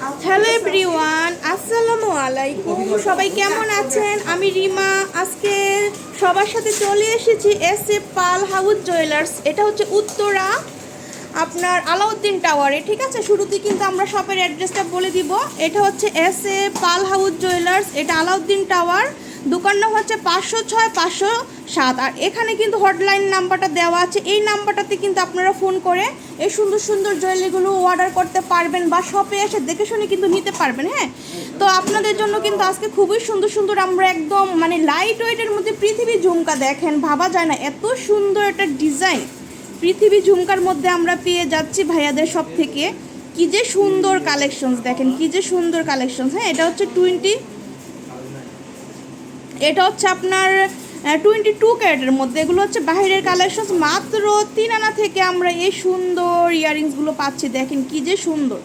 Hello everyone আসসালামু আলাইকুম সবাই কেমন আছেন? আমি রিমা। আজকে সবার সাথে চলে এসেছি S A Pal house jewellers এটা হচ্ছে উত্তরা আপনার আলাউদ্দিন টাওয়ারে। ঠিক আছে? শুরুতে কিন্তু আমরা শপের অ্যাড্রেসটা বলে দিব। এটা হচ্ছে S A Pal house jewellers এটা আলাউদ্দিন টাওয়ার। দোকান হচ্ছে পাঁচশো ছয়, পাঁচশো সাত। আর এখানে কিন্তু হটলাইন নাম্বারটা দেওয়া আছে। এই নাম্বারটাতে কিন্তু আপনারা ফোন করে এই সুন্দর সুন্দর জুয়েলারিগুলো অর্ডার করতে পারবেন বা শপে এসে দেখে শুনে কিন্তু নিতে পারবেন হ্যাঁ? তো আপনাদের জন্য কিন্তু আজকে খুবই সুন্দর সুন্দর আমরা একদম মানে লাইট ওয়েটের মধ্যে পৃথিবী ঝুমকা দেখেন, ভাবা যায় না। এত সুন্দর একটা ডিজাইন পৃথিবী ঝুমকার মধ্যে আমরা পেয়ে যাচ্ছি ভাইয়াদের সব থেকে। কি যে সুন্দর কালেকশনস দেখেন, কি যে সুন্দর কালেকশনস হ্যাঁ? এটা হচ্ছে টোয়েন্টি এটা হচ্ছে আপনার টোয়েন্টি টু ক্যারেটের মধ্যে। এগুলো হচ্ছে বাইরের কালেকশন মাত্র তিন আনা থেকে আমরা এই সুন্দর ইয়াররিংসগুলো পাচ্ছি। দেখেন কি যে সুন্দর।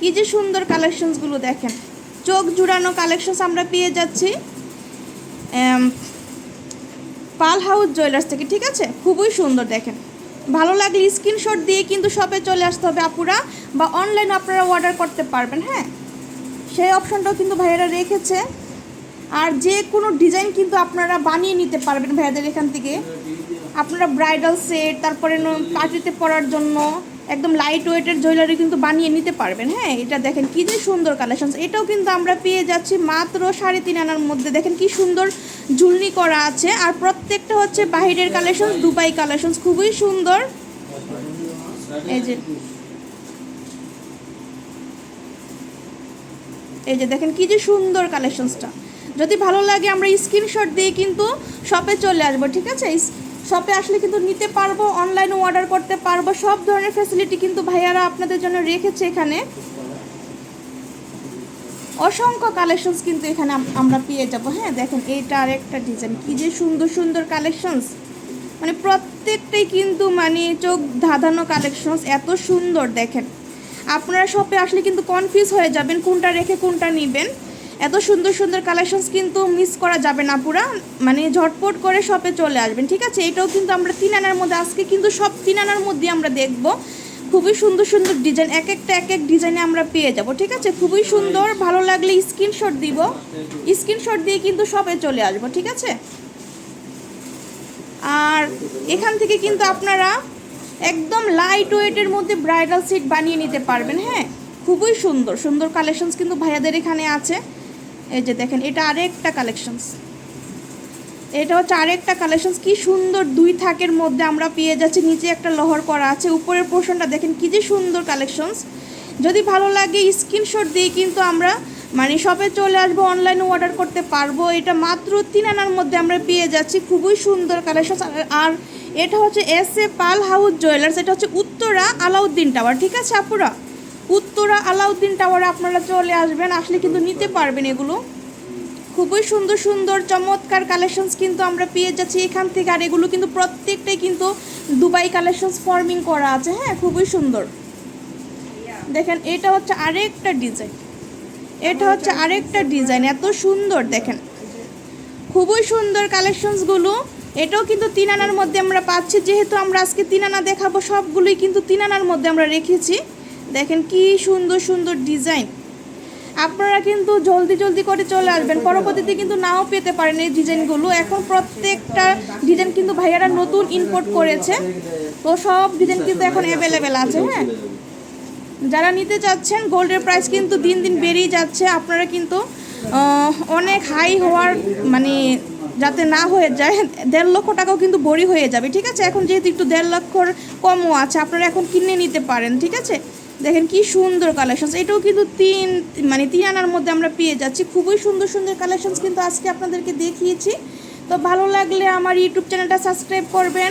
কি যে সুন্দর কালেকশনসগুলো দেখেন। চোখ জুড়ানো কালেকশনস আমরা পেয়ে যাচ্ছি। পাল হাউস জুয়েলার্স থেকে, ঠিক আছে? খুবই সুন্দর, দেখেন। ভালো লাগলে স্ক্রিনশট দিয়ে কিন্তু শপে চলে আসতে হবে আপুরা, বা অনলাইন আপনারা অর্ডার করতে পারবেন হ্যাঁ? সেই অপশনটাও কিন্তু ভাইয়েরা রেখেছে। আর যে কোনো ডিজাইন কিন্তু আপনারা বানিয়ে নিতে পারবেন ভাইয়াদের এখান থেকে। আপনারা ব্রাইডাল সেট তারপরে পার্টিতে পরার জন্য একদম লাইট ওয়েটের জুয়েলারি কিন্তু বানিয়ে নিতে পারবেন হ্যাঁ? এটা দেখেন কি যে সুন্দর কালেকশন এটাও কিন্তু আমরা পেয়ে যাচ্ছি মাত্র সাড়ে তিন আনার মধ্যে। দেখেন কি সুন্দর ঝুলনি করা আছে। আর প্রত্যেকটা হচ্ছে বাহিরের কালেকশন দুবাই কালেকশন খুবই সুন্দর। এই যে এই যে দেখেন কি যে সুন্দর কালেকশনসটা যদি ভালো লাগে, আমরা স্ক্রিনশট দিয়ে কিন্তু শপে চলে আসব, ঠিক আছে? শপে আসলে কিন্তু নিতে পারব অনলাইনে অর্ডার করতে পারব, সব ধরনের ফ্যাসিলিটি কিন্তু ভাইয়ারা আপনাদের জন্য রেখেছে এখানে। অসংখ্য কালেকশনস কিন্তু এখানে আমরা পেয়ে যাব। হ্যাঁ দেখেন, এইটা আরেকটা ডিজাইন কি যে সুন্দর সুন্দর কালেকশনস মানে প্রত্যেকটাই কিন্তু মানে চোখ ধাঁধানো কালেকশনস এত সুন্দর, দেখেন। আপনারা শপে আসলে কিন্তু কনফিউজ হয়ে যাবেন, কোনটা রেখে কোনটা নেবেন। এত সুন্দর সুন্দর কালেকশনস কিন্তু মিস করা যাবে না পুরা। মানে ঝটপট করে শপে চলে আসবেন, ঠিক আছে? এটাও কিন্তু আমরা তিন আনার মধ্যে, আজকে কিন্তু সব তিন আনার মধ্যে আমরা দেখব। খুবই সুন্দর সুন্দর ডিজাইন এক একটা, এক এক ডিজাইনে আমরা পেয়ে যাব, ঠিক আছে? খুবই সুন্দর, ভালো লাগলে স্ক্রিনশট দিব। স্ক্রিনশট দিয়ে কিন্তু শপে চলে আসব, ঠিক আছে? আর এখান থেকে কিন্তু আপনারা একদম লাইট ওয়েটের মধ্যে ব্রাইডাল সিট বানিয়ে নিতে পারবেন হ্যাঁ? খুবই সুন্দর সুন্দর কালেকশনস কিন্তু ভাইয়াদের এখানে আছে। এই যে দেখেন, এটা আরেকটা কালেকশনস এটা হচ্ছে আরেকটা কালেকশনস কি সুন্দর দুই থাকের মধ্যে আমরা পেয়ে যাচ্ছি। নিচে একটা লহর করা আছে, উপরের পোর্শনটা দেখেন কি যে সুন্দর কালেকশনস যদি ভালো লাগে স্ক্রিনশট দিয়ে কিন্তু আমরা মানে শপে চলে আসব অনলাইনে অর্ডার করতে পারব। এটা মাত্র তিন আনার মধ্যে আমরা পেয়ে যাচ্ছি। খুবই সুন্দর কালেকশন আর এটা হচ্ছে S A Pal house jewellers এটা হচ্ছে উত্তরা আলাউদ্দিন টাওয়ার ঠিক আছে, আপুরা? উত্তরা আলাউদ্দিন টাওয়ারে আপনারা চলে আসবেন, আসলে কিন্তু নিতে পারবেন এগুলো। খুবই সুন্দর সুন্দর, চমৎকার কালেকশনস কিন্তু আমরা পেয়ে যাচ্ছি এখান থেকে। আর এগুলো কিন্তু প্রত্যেকটাই কিন্তু দুবাই কালেকশনস ফর্মিং করা আছে হ্যাঁ খুবই সুন্দর। দেখেন, এটা হচ্ছে আরেকটা ডিজাইন এটা হচ্ছে আরেকটা ডিজাইন এত সুন্দর, দেখেন। খুবই সুন্দর কালেকশনসগুলো এটাও কিন্তু তিন আনার মধ্যে আমরা পাচ্ছি, যেহেতু আমরা আজকে তিন আনা দেখাবো, সবগুলোই কিন্তু তিন আনার মধ্যে আমরা রেখেছি। দেখেন কি সুন্দর সুন্দর ডিজাইন আপনারা কিন্তু জলদি জলদি করে চলে আসবেন। পরবর্তীতে কিন্তু নাও পেতে পারেন এই ডিজাইনগুলো এখন প্রত্যেকটা ডিজাইন কিন্তু ভাইয়ারা নতুন ইম্পোর্ট করেছে। তো সব ডিজাইন কিন্তু এখন অ্যাভেলেবেল আছে হ্যাঁ? যারা নিতে চাচ্ছেন গোল্ডের প্রাইস কিন্তু দিন দিন বেড়েই যাচ্ছে। আপনারা কিন্তু অনেক হাই হওয়ার মানে যাতে না হয়ে যায়, দেড় লক্ষ টাকাও কিন্তু বড়ি হয়ে যাবে, ঠিক আছে? এখন যেহেতু একটু দেড় লক্ষর কমও আছে, আপনারা এখন কিনে নিতে পারেন, ঠিক আছে? দেখেন কি সুন্দর কালেকশনস এটাও কিন্তু তিন মানে তিন আনার মধ্যে আমরা পেয়ে যাচ্ছি। খুবই সুন্দর সুন্দর কালেকশনস কিন্তু আজকে আপনাদেরকে দেখিয়েছি। তো ভালো লাগলে আমার ইউটিউব চ্যানেলটা সাবস্ক্রাইব করবেন,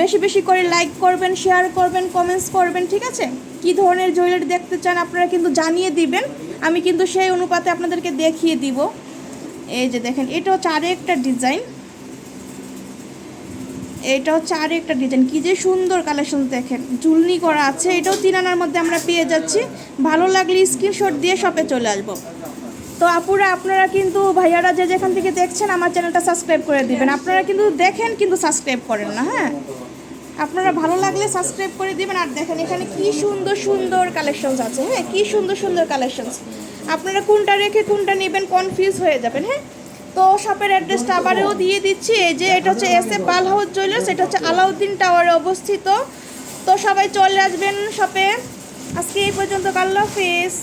বেশি বেশি করে লাইক করবেন শেয়ার করবেন কমেন্টস করবেন, ঠিক আছে? কি ধরনের জুয়েলারি দেখতে চান আপনারা কিন্তু জানিয়ে দিবেন। আমি কিন্তু সেই অনুপাতে আপনাদেরকে দেখিয়ে দিব। এই যে দেখেন এটা হচ্ছে আরেকটা ডিজাইন এটা হচ্ছে আরেকটা ডিজাইন কি যে সুন্দর কালেকশন দেখেন। ঝুলনি করা আছে, এটাও তিন আনার মধ্যে আমরা পেয়ে যাচ্ছি। ভালো লাগলে স্ক্রিনশট দিয়ে শপে চলে আসব। তো আপুরা, আপনারা কিন্তু ভাইয়ারা যে যেখান থেকে দেখছেন, আমার চ্যানেলটা সাবস্ক্রাইব করে দিবেন। আপনারা কিন্তু দেখেন, কিন্তু সাবস্ক্রাইব করেন না হ্যাঁ? আপনারা ভালো লাগলে সাবস্ক্রাইব করে দিবেন। আর দেখেন, এখানে কি সুন্দর সুন্দর কালেকশনস আছে হ্যাঁ? কি সুন্দর সুন্দর কালেকশনস আপনারা কোনটা রেখে কোনটা নেবেন কনফিউজ হয়ে যাবেন হ্যাঁ? তো শপের অ্যাড্রেসটা আবারও দিয়ে দিচ্ছি। এই যে এটা হচ্ছে S A Pal house jewellers এটা হচ্ছে আলাউদ্দিন টাওয়ারে অবস্থিত। তো সবাই চলে আসবেন শপে আজকে এই পর্যন্ত কাল্লা হাফেজ।